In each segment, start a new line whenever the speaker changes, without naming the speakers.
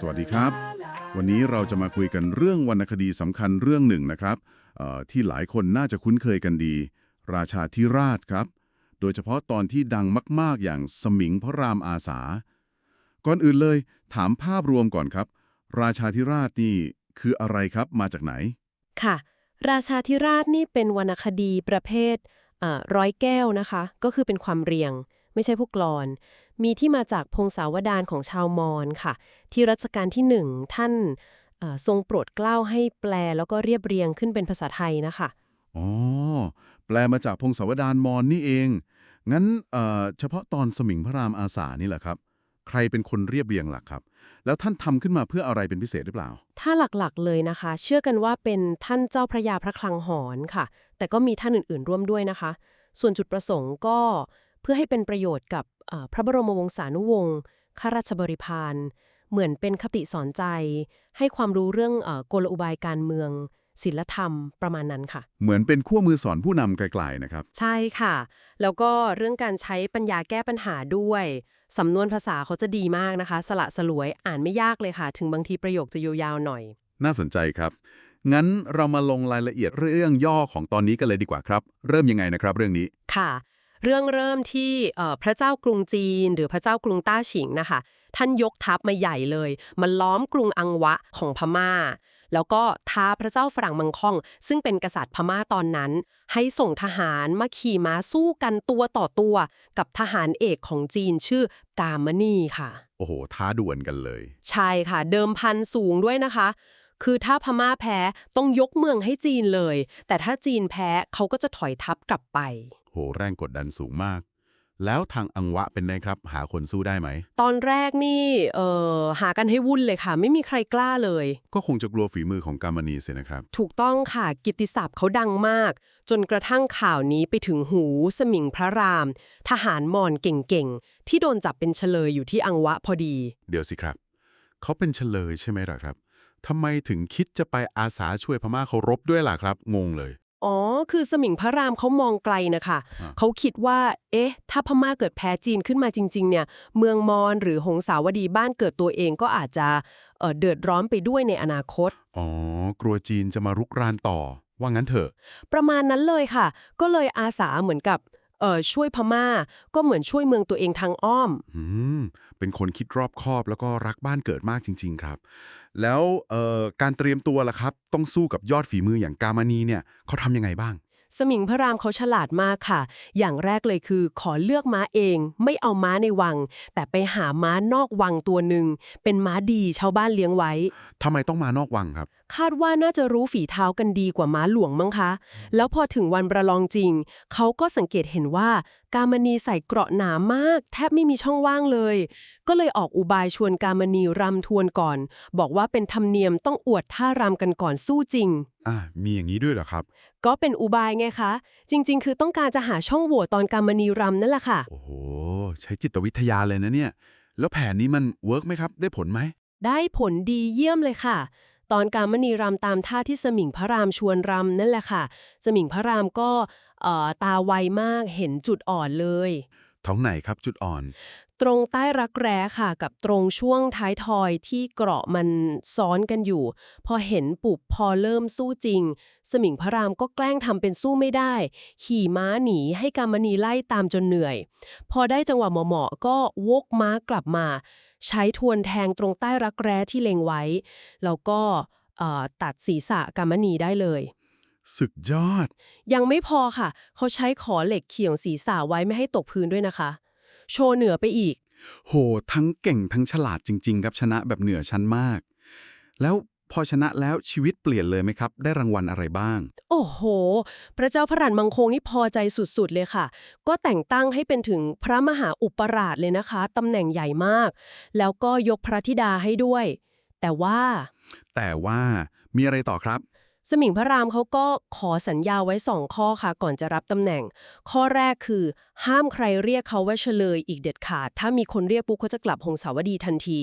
สวัสดีครับ วันนี้เราจะมาคุยกันเรื่องวรรณคดีสำคัญเรื่องหนึ่งนะครับที่หลายคนน่าจะคุ้นเคยกันดี ราชาธิราชครับ โดยเฉพาะตอนที่ดังมาก ๆ อย่างสมิงพระรามอาสา ก่อนอื่นเลย ถามภาพรวมก่อนครับ ราชาธิราชนี่คืออะไรครับมาจากไหน
ค่ะ ราชาธิราชนี่เป็นวรรณคดีประเภท ร้อยแก้วนะคะ ก็คือเป็นความเรียง ไม่ใช่พวกกลอน มีที่มาจากพงศาวดารของชาวมอญค่ะ ที่รัชกาลที่หนึ่งท่านทรงโปรดเกล้าให้แปลแล้วก็เรียบเรียงขึ้นเป็นภาษาไทยนะคะ
อ๋อ แปลมาจากพงศาวดารมอนนี่เอง งั้นเเฉพาะตอนสมิงพระรามอาสานี่แหละครับ ใครเป็นคนเรียบเรียงหลักครับ แล้วท่านทำขึ้นมาเพื่ออะไรเป็นพิเศษหรือเปล่า
ถ้าหลักๆเลยนะคะ เชื่อกันว่าเป็นท่านเจ้าพระยาพระคลังหอนค่ะ แต่ก็มีท่านอื่นๆร่วมด้วยนะคะ ส่วนจุดประสงค์ก็เพื่อให้เป็นประโยชน์กับพระบรมวงศานุวงศ์ข้าราชบริพารเหมือนเป็นคติสอนใจ ให้ความรู้เรื่องอกลอุบายการเมือง ศิลธรรมประมาณนั้นค่ะ
เหมือนเป็นขั้วมือสอนผู้นำไกลๆนะครับ
ใช่ค่ะ แล้วก็เรื่องการใช้ปัญญาแก้ปัญหาด้วย สำนวนภาษาเขาจะดีมากนะคะ สละสลวยอ่านไม่ยากเลยค่ะ ถึงบางทีประโยคจะยาวๆหน่อย
น่าสนใจครับ งั้นเรามาลงรายละเอียดเรื่องย่อของตอนนี้กันเลยดีกว่าครับ เริ่มยังไงนะครับ เรื่องนี้
ค่ะ เรื่องเริ่มที่เอ่อพระเจ้ากรุงจีน หรือพระเจ้ากรุงต้าฉิงนะคะ ท่านยกทัพมาใหญ่เลย มาล้อมกรุงอังวะของพม่า แล้วก็ท้าพระเจ้าฝรั่งมังค่อง ซึ่งเป็นกษัตริย์พม่าตอนนั้น ให้ส่งทหารมาขี่ม้าสู้กันตัวต่อตัว กับทหารเอกของจีนชื่อกามณีค่ะ
โอ้โห ท้าดวลกันเลย
ใช่ค่ะ เดิมพันสูงด้วยนะคะ คือถ้าพม่าแพ้ต้องยกเมืองให้จีนเลย แต่ถ้าจีนแพ้เขาก็จะถอยทัพกลับไป
โห แรงกดดันสูงมาก แล้วทางอังวะเป็นไงครับ หาคนสู้ได้ไหม
ตอนแรกนี่เอ่อหากันให้วุ่นเลยค่ะ ไม่มีใครกล้าเลย
ก็คงจะกลัวฝีมือของกามณีเสียนะครับ
ถูกต้องค่ะ กิตติศัพท์เขาดังมาก จนกระทั่งข่าวนี้ไปถึงหูสมิงพระราม ทหารมอญเก่งๆ ที่โดนจับเป็นเฉลยอยู่ที่อังวะพอดี
เดี๋ยวสิครับ เขาเป็นเฉลยใช่ไหมล่ะครับทำไมถึงคิดจะไปอาสาช่วยพม่าเขารบด้วยล่ะครับ งงเลย
อ๋อ คือสมิงพระรามเขามองไกลนะคะ
อ่า
เขาคิดว่า เอ๊ะ ถ้าพม่าเกิดแพ้จีนขึ้นมาจริง ๆ เนี่ย เมืองมอญหรือหงสาวดีบ้านเกิดตัวเองก็อาจจะเอ่อเดือดร้อนไปด้วยในอนาคต
อ๋อ กลัวจีนจะมารุกรานต่อ ว่างั้นเถอะ
ประมาณนั้นเลยค่ะ ก็เลยอาสาเหมือนกับ เอ่อช่วยพม่า ก็เหมือนช่วยเมืองตัวเองทางอ้อม
อืม เป็นคนคิดรอบคอบแล้วก็รักบ้านเกิดมากจริง ๆ ครับ แล้วเอ่อการเตรียมตัวล่ะครับ ต้องสู้กับยอดฝีมืออย่างกามณีเนี่ยเขาทำยังไงบ้าง
สมิงพระรามเขาฉลาดมากค่ะ อย่างแรกเลยคือขอเลือกม้าเอง ไม่เอาม้าในวัง แต่ไปหาม้านอกวังตัวหนึ่ง เป็นม้าดีชาวบ้านเลี้ยงไว้
ทำไมต้องมานอกวังครับ
คาดว่าน่าจะรู้ฝีเท้ากันดีกว่าม้าหลวงมั้งคะ แล้วพอถึงวันประลองจริง เขาก็สังเกตเห็นว่า กามณีใส่เกราะหนามาก แทบไม่มีช่องว่างเลย ก็เลยออกอุบายชวนกามณีรำทวนก่อน บอกว่าเป็นธรรมเนียมต้องอวดท่ารำกันก่อนสู้จริง
อะมีอย่างนี้ด้วยเหรอครับ
ก็เป็นอุบายไงคะ จริง ๆ คือต้องการจะหาช่องโหว่ตอนกามณีรำนั่นแหละค่ะ
โอ้โห ใช้จิตวิทยาเลยนะเนี่ย แล้วแผนนี้มันเวิร์กไหมครับ ได้ผลไหม
ได้ผลดีเยี่ยมเลยค่ะ ตอนการมณีรำตามท่าที่สมิงพระรามชวนรำนั่นแหละค่ะ สมิงพระรามก็ตาไวมากเห็นจุดอ่อนเลย
ท้องไหนครับจุดอ่อน
ตรงใต้รักแร้ค่ะ กับตรงช่วงท้ายทอยที่เกราะมันซ้อนกันอยู่ พอเห็นปุบพอเริ่มสู้จริง สมิงพระรามก็แกล้งทำเป็นสู้ไม่ได้ ขี่ม้าหนีให้กามณีไล่ตามจนเหนื่อย พอได้จังหวะเหมาะๆก็วกม้ากลับมา ใช้ทวนแทงตรงใต้รักแร้ที่เล็งไว้ แล้วก็เอ่อตัดศีรษะกามณีได้เลย
สุดยอด
ยังไม่พอค่ะ เขาใช้ขอเหล็กเขี่ยงศีรษะไว้ไม่ให้ตกพื้นด้วยนะคะ โชว์เหนือไปอีก
โห ทั้งเก่งทั้งฉลาดจริง ๆ ครับชนะแบบเหนือชั้นมาก แล้วพอชนะแล้วชีวิตเปลี่ยนเลยไหมครับ ได้รางวัลอะไรบ้าง
โอ้โห พระเจ้าพระรันมังคงนี่พอใจสุดๆเลยค่ะ ก็แต่งตั้งให้เป็นถึงพระมหาอุปราชเลยนะคะตำแหน่งใหญ่มาก แล้วก็ยกพระธิดาให้ด้วย แต่ว่า
แต่ว่ามีอะไรต่อครับ
สมิงพระรามเขาก็ขอสัญญาไว้สองข้อค่ะ ก่อนจะรับตำแหน่ง ข้อแรกคือ ห้ามใครเรียกเขาว่าเฉลยอีกเด็ดขาด ถ้ามีคนเรียกปุ๊บเขาจะกลับหงสาวดีทันที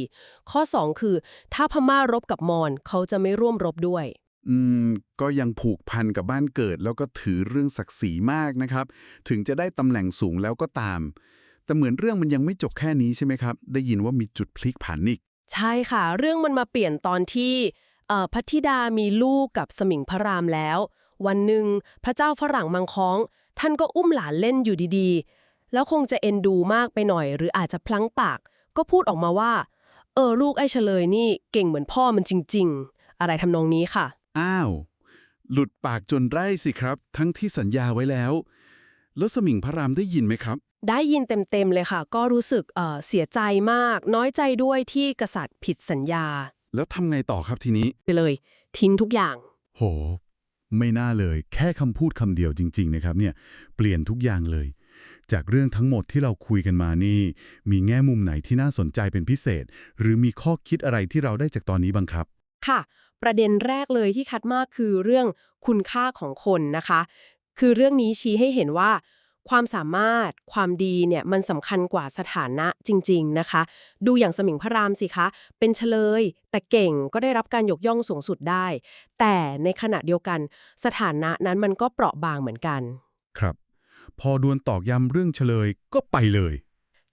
ข้อสองคือ ถ้าพม่ารบกับมอญเขาจะไม่ร่วมรบด้วย
อืมก็ยังผูกพันกับบ้านเกิด แล้วก็ถือเรื่องศักดิ์ศรีมากนะครับ ถึงจะได้ตำแหน่งสูงแล้วก็ตาม แต่เหมือนเรื่องมันยังไม่จบแค่นี้ใช่ไหมครับ ได้ยินว่ามีจุดพลิกผันอีก
ใช่ค่ะ เรื่องมันมาเปลี่ยนตอนที่ เอ่อพัทธิดามีลูกกับสมิงพระรามแล้ว วันหนึ่งพระเจ้าฝรั่งมังค้อง ท่านก็อุ้มหลานเล่นอยู่ดีๆ แล้วคงจะเอ็นดูมากไปหน่อย หรืออาจจะพลั้งปาก ก็พูดออกมาว่า เออลูกไอ้เฉลยนี่เก่งเหมือนพ่อมันจริง ๆ อะไรทำนองนี้ค่ะ
อ้าว หลุดปากจนไร่สิครับ ทั้งที่สัญญาไว้แล้ว แล้วสมิงพระรามได้ยินไหมครับ
ได้ยินเต็มๆเลยค่ะ ก็รู้สึกเอ่อเสียใจมาก น้อยใจด้วยที่กษัตริย์ผิดสัญญา
แล้วทำไงต่อครับทีนี้
ไปเลย ทิ้งทุกอย่าง
โห ไม่น่าเลย แค่คำพูดคำเดียวจริง ๆ นะครับเนี่ยเปลี่ยนทุกอย่างเลย จากเรื่องทั้งหมดที่เราคุยกันมานี่ มีแง่มุมไหนที่น่าสนใจเป็นพิเศษ หรือมีข้อคิดอะไรที่เราได้จากตอนนี้บ้างครับ
ค่ะ ประเด็นแรกเลยที่คัดมากคือเรื่องคุณค่าของคนนะคะ คือเรื่องนี้ชี้ให้เห็นว่า ความสามารถความดีเนี่ยมันสำคัญกว่าสถานะจริง ๆนะคะ ดูอย่างสมิงพระรามสิคะ เป็นเฉลย แต่เก่งก็ได้รับการยกย่องสูงสุดได้ แต่ในขณะเดียวกัน สถานะนั้นมันก็เปราะบางเหมือนกัน
ครับ พอดวลตอกย้ำเรื่องเฉลยก็ไปเลย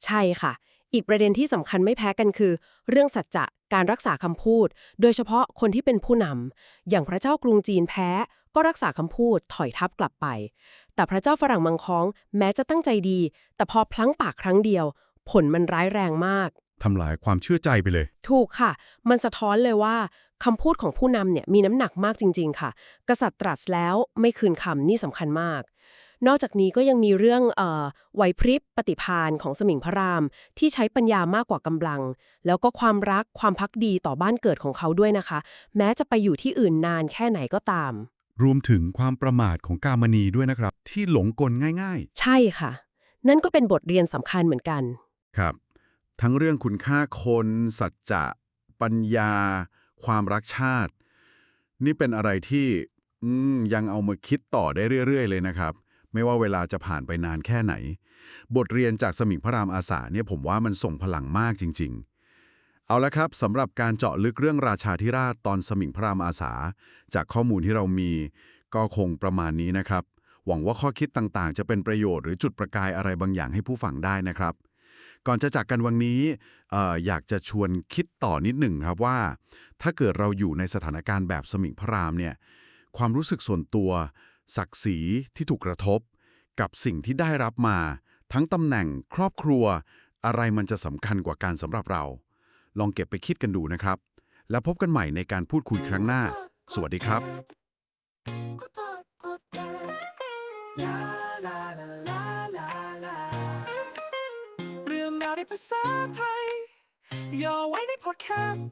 ใช่ค่ะ อีกประเด็นที่สำคัญไม่แพ้กันคือ เรื่องสัจจะการรักษาคำพูด โดยเฉพาะคนที่เป็นผู้นำอย่างพระเจ้ากรุงจีนแพ้ ก็รักษาคำพูดถอยทับกลับไป แต่พระเจ้าฝรั่งมังค้องแม้จะตั้งใจดี แต่พอพลั้งปากครั้งเดียว ผลมันร้ายแรงมาก
ทำลายความเชื่อใจไปเลย
ถูกค่ะ มันสะท้อนเลยว่าคำพูดของผู้นำเนี่ยมีน้ำหนักมากจริง ๆ ค่ะ กษัตริย์ตรัสแล้วไม่คืนคำนี่สำคัญมาก นอกจากนี้ก็ยังมีเรื่องเอ่อไหวพริบปฏิพานของสมิงพระราม ที่ใช้ปัญญามากกว่ากำลัง แล้วก็ความรักความพักดีต่อบ้านเกิดของเขาด้วยนะคะ แม้จะไปอยู่ที่อื่นนานแค่ไหนก็ตาม
รวมถึงความประมาทของกามณีด้วยนะครับ ที่หลงกลง่าย
ใช่ค่ะ นั่นก็เป็นบทเรียนสำคัญเหมือนกัน
ๆ ครับ ทั้งเรื่องคุณค่าคน สัจจะ ปัญญา ความรักชาติ นี่เป็นอะไรที่อืมยังเอามาคิดต่อได้เรื่อย ๆ เลยนะครับ ไม่ว่าเวลาจะผ่านไปนานแค่ไหน บทเรียนจากสมิงพระรามอาสาเนี่ยผมว่ามันส่งพลังมากจริง ๆ เอาละครับสำหรับการเจาะลึกเรื่องราชาธิราชตอนสมิงพระรามอาสา จากข้อมูลที่เรามี ก็คงประมาณนี้นะครับ หวังว่าข้อคิดต่างๆ จะเป็นประโยชน์หรือจุดประกายอะไรบางอย่างให้ผู้ฟังได้นะครับ ก่อนจะจากกันวันนี้เอ่ออยากจะชวนคิดต่อนิดหนึ่งครับว่า ถ้าเกิดเราอยู่ในสถานการณ์แบบสมิงพระรามเนี่ยความรู้สึกส่วนตัว ศักดิ์ศรีที่ถูกกระทบ กับสิ่งที่ได้รับมา ทั้งตำแหน่งครอบครัว อะไรมันจะสำคัญกว่าการสำหรับเรา ลองเก็บไปคิดกันดูนะครับ แล้วพบกันใหม่ในการพูดคุยครั้งหน้า สวัสดีครับ
เรื่องราวในภาษาไทยย่าไว้ในพอดแคสต์